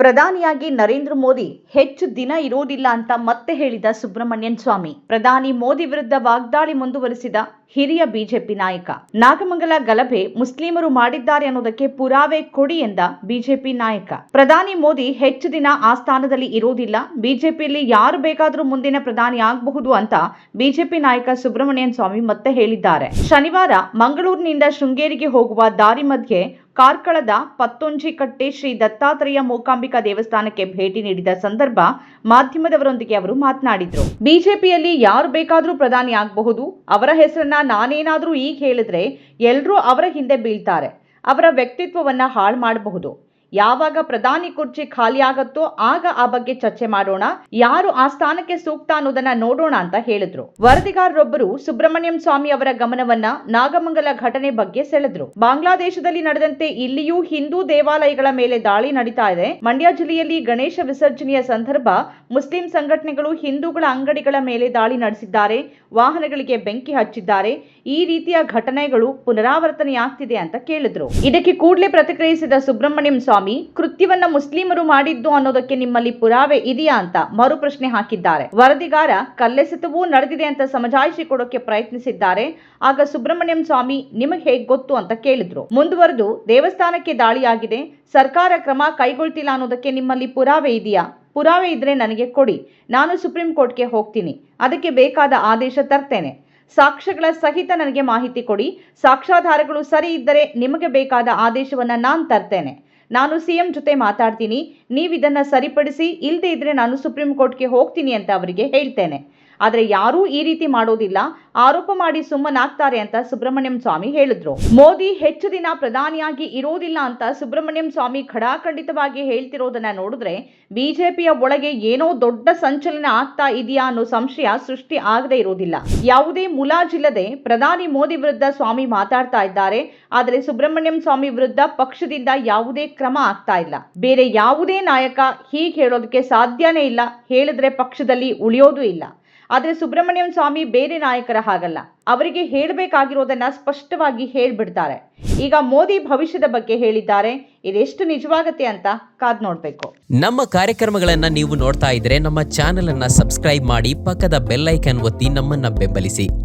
ಪ್ರಧಾನಿಯಾಗಿ ನರೇಂದ್ರ ಮೋದಿ ಹೆಚ್ಚು ದಿನ ಇರೋದಿಲ್ಲ ಅಂತ ಮತ್ತೆ ಹೇಳಿದ ಸುಬ್ರಹ್ಮಣ್ಯನ್ ಸ್ವಾಮಿ. ಪ್ರಧಾನಿ ಮೋದಿ ವಿರುದ್ಧ ವಾಗ್ದಾಳಿ ಮುಂದುವರಿಸಿದ ಹಿರಿಯ ಬಿಜೆಪಿ ನಾಯಕ. ನಾಗಮಂಗಲ ಗಲಭೆ ಮುಸ್ಲಿಮರು ಮಾಡಿದ್ದಾರೆ ಅನ್ನೋದಕ್ಕೆ ಪುರಾವೆ ಕೊಡಿ ಎಂದ ಬಿಜೆಪಿ ನಾಯಕ. ಪ್ರಧಾನಿ ಮೋದಿ ಹೆಚ್ಚು ದಿನ ಆ ಸ್ಥಾನದಲ್ಲಿ ಇರೋದಿಲ್ಲ ಬಿಜೆಪಿಯಲ್ಲಿ ಯಾರು ಬೇಕಾದರೂ ಮುಂದಿನ ಪ್ರಧಾನಿ ಆಗಬಹುದು ಅಂತ ಬಿಜೆಪಿ ನಾಯಕ ಸುಬ್ರಹ್ಮಣ್ಯನ್ ಸ್ವಾಮಿ ಮತ್ತೆ ಹೇಳಿದ್ದಾರೆ. ಶನಿವಾರ ಮಂಗಳೂರಿನಿಂದ ಶೃಂಗೇರಿಗೆ ಹೋಗುವ ದಾರಿ ಮಧ್ಯೆ ಕಾರ್ಕಳದ ಪತ್ತೊಂಜಿಕಟ್ಟೆ ಶ್ರೀ ದತ್ತಾತ್ರೇಯ ಮೂಕಾಂಬಿಕಾ ದೇವಸ್ಥಾನಕ್ಕೆ ಭೇಟಿ ನೀಡಿದ ಸಂದರ್ಭ ಮಾಧ್ಯಮದವರೊಂದಿಗೆ ಅವರು ಮಾತನಾಡಿದರು. ಬಿಜೆಪಿಯಲ್ಲಿ ಯಾರು ಬೇಕಾದರೂ ಪ್ರಧಾನಿ ಆಗಬಹುದು. ಅವರ ಹೆಸರನ್ನ ನಾನೇನಾದರೂ ಈಗ ಹೇಳಿದ್ರೆ ಎಲ್ಲರೂ ಅವರ ಹಿಂದೆ ಬೀಳ್ತಾರೆ. ಅವರ ವ್ಯಕ್ತಿತ್ವವನ್ನ ಹಾಳು ಮಾಡಬಹುದು. ಯಾವಾಗ ಪ್ರಧಾನಿ ಕುರ್ಚಿ ಖಾಲಿಯಾಗತ್ತೋ ಆಗ ಆ ಬಗ್ಗೆ ಚರ್ಚೆ ಮಾಡೋಣ. ಯಾರು ಆ ಸ್ಥಾನಕ್ಕೆ ಸೂಕ್ತ ಅನ್ನೋದನ್ನ ನೋಡೋಣ ಅಂತ ಹೇಳಿದ್ರು. ವರದಿಗಾರರೊಬ್ಬರು ಸುಬ್ರಹ್ಮಣ್ಯಂ ಸ್ವಾಮಿ ಅವರ ಗಮನವನ್ನ ನಾಗಮಂಗಲ ಘಟನೆ ಬಗ್ಗೆ ಸೆಳೆದ್ರು. ಬಾಂಗ್ಲಾದೇಶದಲ್ಲಿ ನಡೆದಂತೆ ಇಲ್ಲಿಯೂ ಹಿಂದೂ ದೇವಾಲಯಗಳ ಮೇಲೆ ದಾಳಿ ನಡೀತಾ ಇದೆ. ಮಂಡ್ಯ ಜಿಲ್ಲೆಯಲ್ಲಿ ಗಣೇಶ ವಿಸರ್ಜನೆಯ ಸಂದರ್ಭ, ಮುಸ್ಲಿಂ ಸಂಘಟನೆಗಳು ಹಿಂದೂಗಳ ಅಂಗಡಿಗಳ ಮೇಲೆ ದಾಳಿ ನಡೆಸಿದ್ದಾರೆ, ವಾಹನಗಳಿಗೆ ಬೆಂಕಿ ಹಚ್ಚಿದ್ದಾರೆ. ಈ ರೀತಿಯ ಘಟನೆಗಳು ಪುನರಾವರ್ತನೆಯಾಗ್ತಿದೆ ಅಂತ ಕೇಳಿದ್ರು. ಇದಕ್ಕೆ ಕೂಡಲೇ ಪ್ರತಿಕ್ರಿಯಿಸಿದ ಸುಬ್ರಹ್ಮಣ್ಯಂ ಸ್ವಾಮಿ ಕೃತ್ಯವನ್ನ ಮುಸ್ಲಿಮರು ಮಾಡಿದ್ದು ಅನ್ನೋದಕ್ಕೆ ನಿಮ್ಮಲ್ಲಿ ಪುರಾವೆ ಇದೆಯಾ ಅಂತ ಮರು ಪ್ರಶ್ನೆ ಹಾಕಿದ್ದಾರೆ. ವರದಿಗಾರ ಕಲ್ಲೆಸೆತವೂ ನಡೆದಿದೆ ಅಂತ ಸಮಜಾಯಿಷಿ ಕೊಡೋಕೆ ಪ್ರಯತ್ನಿಸಿದ್ದಾರೆ. ಆಗ ಸುಬ್ರಹ್ಮಣ್ಯಂ ಸ್ವಾಮಿ ನಿಮಗೆ ಹೇಗ್ ಗೊತ್ತು ಅಂತ ಕೇಳಿದ್ರು. ಮುಂದುವರೆದು ದೇವಸ್ಥಾನಕ್ಕೆ ದಾಳಿಯಾಗಿದೆ. ಸರ್ಕಾರ ಕ್ರಮ ಕೈಗೊಳ್ತಿಲ್ಲ ಅನ್ನೋದಕ್ಕೆ ನಿಮ್ಮಲ್ಲಿ ಪುರಾವೆ ಇದೆಯಾ? ಪುರಾವೆ ಇದ್ರೆ ನನಗೆ ಕೊಡಿ. ನಾನು ಸುಪ್ರೀಂ ಕೋರ್ಟ್ಗೆ ಹೋಗ್ತೀನಿ. ಅದಕ್ಕೆ ಬೇಕಾದ ಆದೇಶ ತರ್ತೇನೆ. ಸಾಕ್ಷ್ಯಗಳ ಸಹಿತ ನನಗೆ ಮಾಹಿತಿ ಕೊಡಿ. ಸಾಕ್ಷ್ಯಾಧಾರಗಳು ಸರಿ ಇದ್ದರೆ ನಿಮಗೆ ಬೇಕಾದ ಆದೇಶವನ್ನ ನಾನು ತರ್ತೇನೆ. ನಾನು ಸಿಎಂ ಜೊತೆ ಮಾತಾಡ್ತೀನಿ ನೀವು ಇದನ್ನ ಸರಿಪಡಿಸಿ ಇಲ್ಲದೆ ಇದ್ದರೆ ನಾನು ಸುಪ್ರೀಂ ಕೋರ್ಟ್ಗೆ ಹೋಗ್ತೀನಿ ಅಂತ ಅವರಿಗೆ ಹೇಳ್ತೇನೆ. ಆದರೆ ಯಾರೂ ಈ ರೀತಿ ಮಾಡೋದಿಲ್ಲ. ಆರೋಪ ಮಾಡಿ ಸುಮ್ಮನಾಗ್ತಾರೆ ಅಂತ ಸುಬ್ರಹ್ಮಣ್ಯಂ ಸ್ವಾಮಿ ಹೇಳಿದ್ರು. ಮೋದಿ ಹೆಚ್ಚು ದಿನ ಪ್ರಧಾನಿಯಾಗಿ ಇರೋದಿಲ್ಲ ಅಂತ ಸುಬ್ರಹ್ಮಣ್ಯಂ ಸ್ವಾಮಿ ಖಡಾಖಂಡಿತವಾಗಿ ಹೇಳ್ತಿರೋದನ್ನ ನೋಡಿದ್ರೆ ಬಿಜೆಪಿಯ ಒಳಗೆ ಏನೋ ದೊಡ್ಡ ಸಂಚಲನ ಆಗ್ತಾ ಇದೆಯಾ ಅನ್ನೋ ಸಂಶಯ ಸೃಷ್ಟಿ ಆಗದೆ ಇರೋದಿಲ್ಲ. ಯಾವುದೇ ಮುಲಾಜಿಲ್ಲದೆ ಪ್ರಧಾನಿ ಮೋದಿ ವಿರುದ್ಧ ಸ್ವಾಮಿ ಮಾತಾಡ್ತಾ ಇದ್ದಾರೆ. ಆದರೆ ಸುಬ್ರಹ್ಮಣ್ಯಂ ಸ್ವಾಮಿ ವಿರುದ್ಧ ಪಕ್ಷದಿಂದ ಯಾವುದೇ ಕ್ರಮ ಆಗ್ತಾ ಇಲ್ಲ. ಬೇರೆ ಯಾವುದೇ ನಾಯಕ ಹೀಗೆ ಹೇಳೋದಕ್ಕೆ ಸಾಧ್ಯನೇ ಇಲ್ಲ. ಹೇಳಿದ್ರೆ ಪಕ್ಷದಲ್ಲಿ ಉಳಿಯೋದು ಇಲ್ಲ. ಆದರೆ ಸುಬ್ರಹ್ಮಣ್ಯಂ ಸ್ವಾಮಿ ಬೇರೆ ನಾಯಕರ ಹಾಗಲ್ಲ. ಅವರಿಗೆ ಹೇಳಬೇಕಾಗಿರೋದನ್ನ ಸ್ಪಷ್ಟವಾಗಿ ಹೇಳ್ಬಿಡ್ತಾರೆ. ಈಗ ಮೋದಿ ಭವಿಷ್ಯದ ಬಗ್ಗೆ ಹೇಳಿದ್ದಾರೆ. ಇದೆಷ್ಟು ನಿಜವಾಗತ್ತೆ ಅಂತ ಕಾದ್ ನೋಡ್ಬೇಕು. ನಮ್ಮ ಕಾರ್ಯಕ್ರಮಗಳನ್ನ ನೀವು ನೋಡ್ತಾ ಇದ್ರೆ ನಮ್ಮ ಚಾನೆಲ್ ಅನ್ನ ಸಬ್ಸ್ಕ್ರೈಬ್ ಮಾಡಿ ಪಕ್ಕದ ಬೆಲ್ ಐಕನ್ ಒತ್ತಿ ನಮ್ಮನ್ನ ಬೆಂಬಲಿಸಿ.